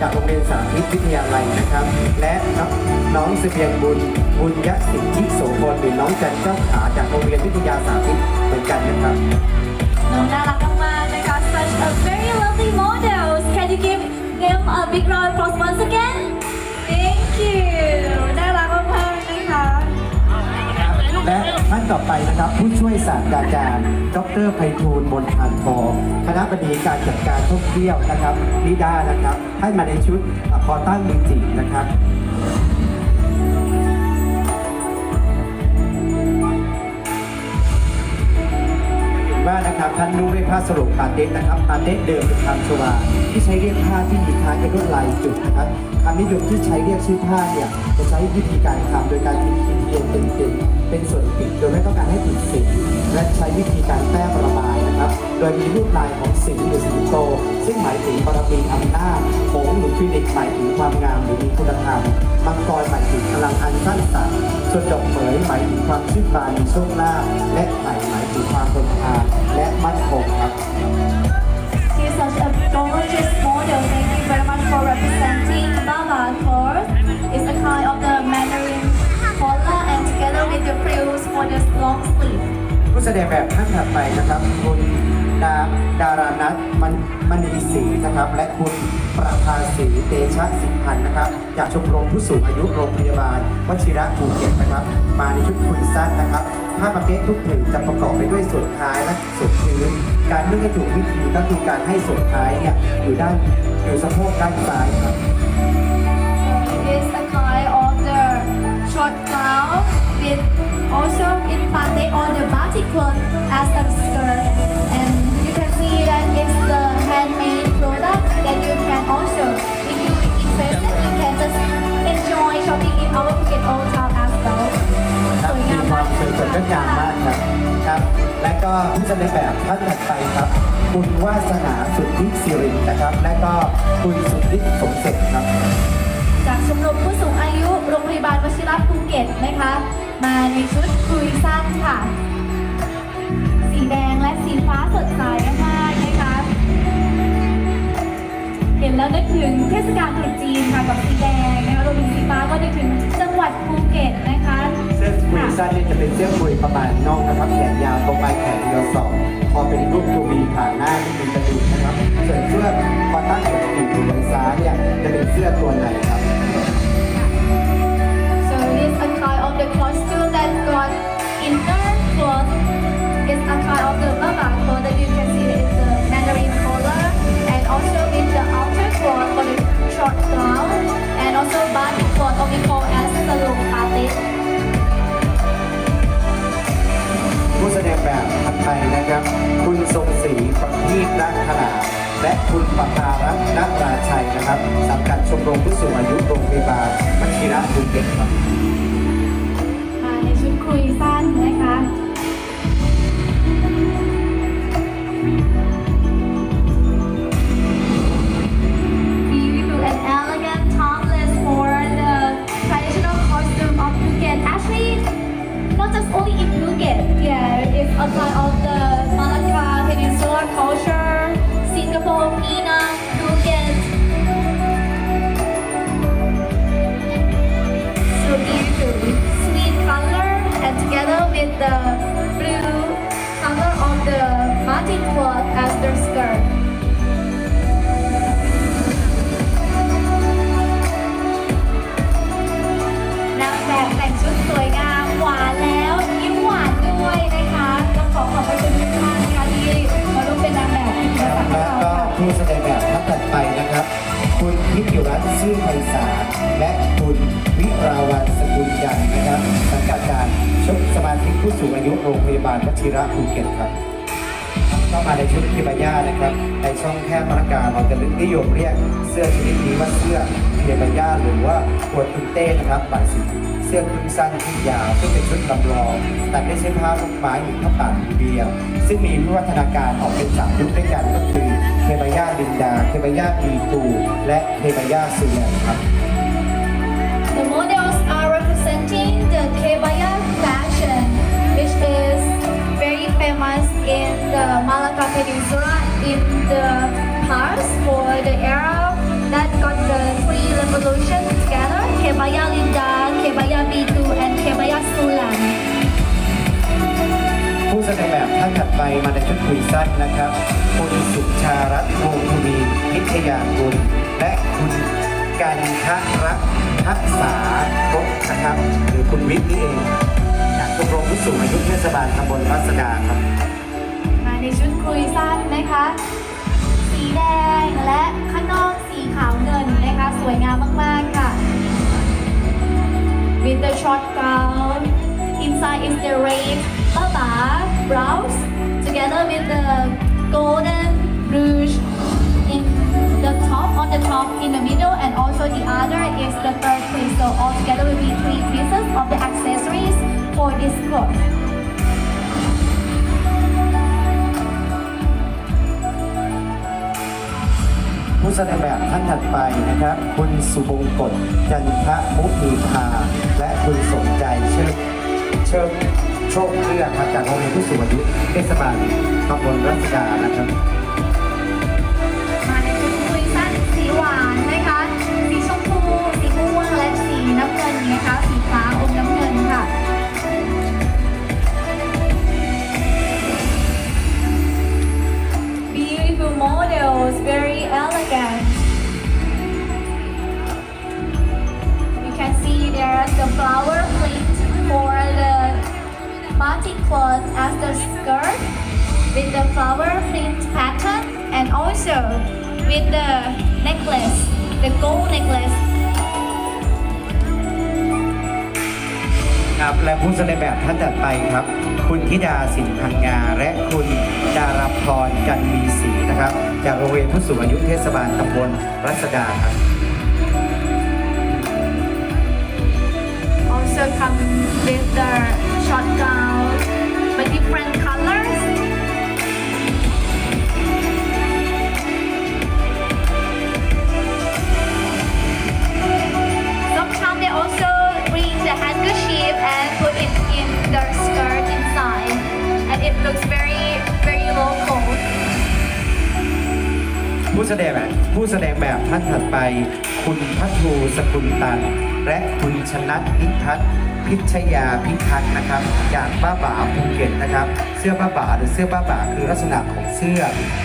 จากโรงเรียนสาธิตวิทยาลัยนะครับ และน้องเสบียงบุญบุญยสิทธิโสพลหรือน้องจันเจ้าขาจากโรงเรียนวิทยาสาธิตเหมือนกันนะครับ น้องน่ารักมากๆนะคะ such a very lovely models can you give them a big round of applause once again thank you ต่อไปนะครับ ผู้ช่วยศาสตราจารย์ ดรไพฑูรย์มนทานทองคณะบดีการจัดการท่องเที่ยวนะครับนิด้านะครับให้มาในชุดคอตั้งมือจีนะครับ นะครับท่านรู้ด้วยผ้าสรุปปาเต็นะครับปาเต็เดิมเป็นคำชวาที่ใช้เรียกผ้าที่มีคล้ายเป็นลวดลายจุดนะครับคำนิยมที่ใช้เรียกชื่อผ้าเนี่ยจะใช้วิธีการทำโดยการพิมพ์พิมพ์เรียงเป็นเป็นเป็นส่วนปิดโดยไม่ต้องการให้ติดสีและใช้วิธีการแต้มระบายนะครับ โดยมีรูปลายของสิงห์หรือสิงโต ซึ่งหมายถึงบารมีอำนาจหงหรือฟินิกซ์หมายถึงความงามหรือมีคุณธรรมมังกรหมายถึงพลังอันสร้างสรรค์ส่วนดอกเหมยหมายถึงความชื่นบานในช่วงหน้า และไผ่หมายถึงความทนทานและมั่นคงครับ He's such a gorgeous ผู้แสดงแบบท่านถัดไปนะครับคุณดาดารานัทมันมณีศรีนะครับ และคุณประภาสีเตชะสิงพันธ์นะครับ จากชมรมผู้สูงอายุโรงพยาบาลวชิระภูเก็ตนะครับ มาในชุดคุยสั้นนะครับผ้าประเภททุกผืนจะประกอบไปด้วยส่วนท้ายและส่วนพื้นการนึ่งให้ถูกวิธีก็คือการให้ส่วนท้ายเนี่ยอยู่ด้านอยู่สะโพกด้านซ้ายครับ on the batik cloth as a skirt. And you can see that it's the handmade product that you can also, if you interested, you can just enjoy shopping in our Phuket Old Town as well. ครับมีความสวยสดงดงามมากครับครับ และก็ผู้แสดงแบบท่านถัดไปครับ คุณวาสนาสุทธิสิรินะครับ และก็คุณสุทธิสมเสร็จครับ จากชมรมผู้สูงอายุโรงพยาบาลวชิระภูเก็ตนะคะ มาในชุดคุยสั้นค่ะ สีแดงและสีฟ้าสดใสมากนะคะ เห็นแล้วนึกถึงเทศกาลตรุษจีนค่ะกับสีแดงนะคะรวมถึงสีฟ้าก็นึกถึงจังหวัดภูเก็ตนะคะเสื้อคุยสั้นนี่จะเป็นเสื้อคุยประมาณน่องนะครับแขนยาวตรงปลายแขนเดียวสองพอเป็นรูปตัววีผ่าหน้าที่เป็นกระดูกนะครับส่วนเสื้อพอตั้งอยู่อยู่บนซ้ายเนี่ยจะเป็นเสื้อตัว และคุณปภารัตน์นักราชัยนะครับสังกัดชมรมผู้สูงอายุโรงพยาบาลวชิระภูเก็ตครับในชุดคุยสั้นนะคะ สูงอายุโรงพยาบาลวชิระภูเก็ตครับเข้ามาในชุดคิบาย่านะครับ ในช่องแคบมรกาเราจะนิยมเรียกเสื้อชนิดนี้ว่าเสื้อเคิบาย่าหรือว่าปวดคุณเต้นะครับบางสีเสื้อครึ่งสั้นครึ่งยาวซึ่งเป็นชุดลำลองแต่ไม่ใช่ผ้าลูกไม้หรือผ้าป่านเบียร์ซึ่งมีวิวัฒนาการออกเป็นสามยุคด้วยกันก็คือเคบาย่าดินดาเคบาย่าปีตูและเคบาย่าซูแลนครับ The model famous in the Malacca Peninsula in the past for the era that got the three revolutions together, Kebaya Linda, Kebaya Bitu, and Kebaya Sulan. ผู้แสดงแบบท่านถัดไปมาในชุดคุยสั้นนะครับคุณสุชารัตน์วงศ์ทวีนิชยากุลและคุณกันทรักทักษาบกนะครับ หรือคุณวิทย์นี่เอง ชมรมผู้สูงอายุเทศบาลตำบลรัศดาครับ มาในชุดคุยสั้นนะคะ สีแดงและข้างนอกสีขาวเงินนะคะ สวยงามมาก ๆ ค่ะ with the short gown inside is the red baba blouse together with the golden rouge in the top on the top in the middle and also the other is the third piece so altogether will be three pieces of the accessories for this cloth ผู้แสดงแบบท่านถัดไปนะครับ คุณสุบงกฎจันทะมุมีภาและคุณสมใจเชิดเชิดโชคเลือกครับจากโรงเรียนผู้สูงอายุเทศบาลตำบลรัศดานะครับ models, very elegant. You can see there's the flower print for the batik cloth as the skirt with the flower print pattern and also with the necklace, the gold necklace ครับและผู้แสดงแบบท่านถัดไปครับ คุณธิดาสินพังงา และคุณดาราพรจันมีศรีนะครับ บ จากโรงเรียนผู้สูงอายุเทศบาลตำบลรัศดาครับ also come with the แสดงแบบผู้แสดงแบบท่านถัดไป คุณพัทูสกุลตัน และคุณชนัทพิทัศน์พิชยาพิทักษ์นะครับจากบ้าบ่าภูเก็ตนะครับ เสื้อบ้าบ่าหรือเสื้อบ้าบ่าคือลักษณะของเสื้อ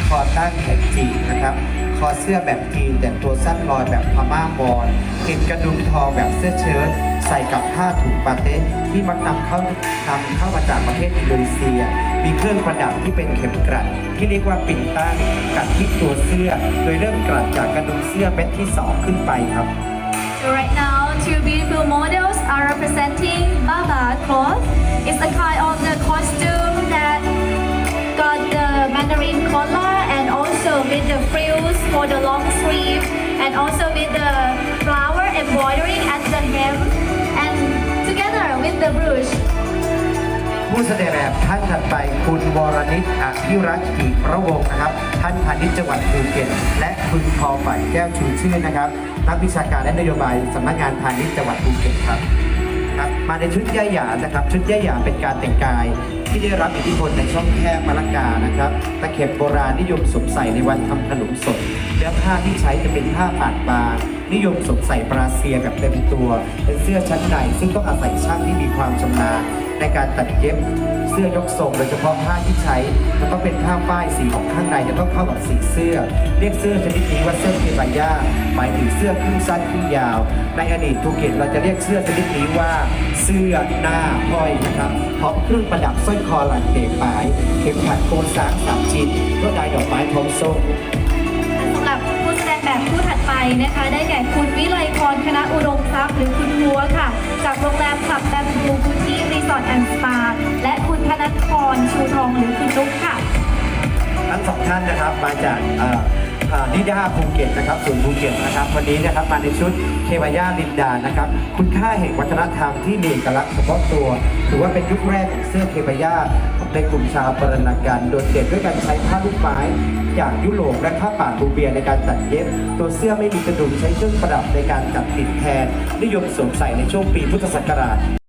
คอตั้งแขนจีนนะครับคอเสื้อแบบจีนแต่ตัวสั้นลอยแบบพม่ามอนติดกระดุมทองแบบเสื้อเชิ้ตใส่กับผ้าถุงปาเต้ที่มักนำเข้านำเข้ามาจากประเทศอินโดนีเซีย มีเครื่องประดับที่เป็นเข็มกลัด ที่เรียกว่าปิ่นตั้งกัดที่ตัวเสื้อ โดยเริ่มกลัดจากกระดุมเสื้อเม็ดที่ 2 ขึ้นไปครับ So right now, two beautiful models are representing Baba cloth. It's a kind of the costume that got the Mandarin collar and also with the frills for the long sleeve and also with the flower embroidering at the hem and together with the brooch. ผู้แสดงแบบท่านถัดไปคุณวรนิตอภิรักษ์กิระวงศ์นะครับ ท่านพาณิชย์จังหวัดภูเก็ตและคุณพอฝ่ายแก้วชูชื่นนะครับ นักวิชาการและนโยบายสำนักงานพาณิชย์จังหวัดภูเก็ตครับครับมาในชุดย่าหยานะครับ ชุดย่าหยาเป็นการแต่งกาย ที่ได้รับอิทธิพลในช่องแคบมะละกานะครับ ตะเข็บโบราณนิยมสวมใส่ในวันทำขนมสดเนื้อผ้าที่ใช้จะเป็นผ้าปาดบางนิยมสวมใส่ปราเซียแบบเต็มตัว เป็นเสื้อชั้นในซึ่งต้องอาศัยช่างที่มีความชำนาญ ในการตัดเย็บเสื้อยกทรงโดยเฉพาะผ้าที่ใช้จะต้องเป็นผ้าฝ้ายสีของข้างในจะต้องเข้ากับสีเสื้อ เรียกเสื้อชนิดนี้ว่าเสื้อเคบาย่าหมายถึงเสื้อครึ่งสั้นครึ่งยาว ในอดีตภูเก็ตเราจะเรียกเสื้อชนิดนี้ว่าเสื้อหน้าห้อยนะครับพร้อมเครื่องประดับสร้อยคอหลังเอกปลาย เข็มขัดโคนสางสามชิ้นลวดลายดอกไม้ทองส้มสำหรับผู้แสดงแบบผู้ถัดไปนะคะ ได้แก่คุณวิไล รคณะอุดมทรัพย์หรือคุณหัวค่ะ จากโรงแรมคลับแบมบูบูทีรีสอร์ทแอนด์สปาและคุณธนัทพรชูทองหรือคุณลุกค่ะ ทั้งสองท่านนะครับมาจาก อ่อนิดาภูเก็ตนะครับศูนย์ภูเก็ตนะครับวันนี้นะครับมาในชุดเทวายาลินดานะครับคุณค่าแห่งวัฒนธรรมที่มีเอกลักษณ์เฉพาะตัวถือว่าเป็นยุคแรกของเสื้อเทวายาในกลุ่มชาวปรณกันโดดเด่นด้วยการใช้ผ้าลูกไม้จากยุโรปและผ้าป่าบูเบียในการตัดเย็บ ตัวเสื้อไม่มีกระดุมใช้เครื่องประดับในการจัดติดแทนนิยมสวมใส่ในช่วงปีพุทธศักราช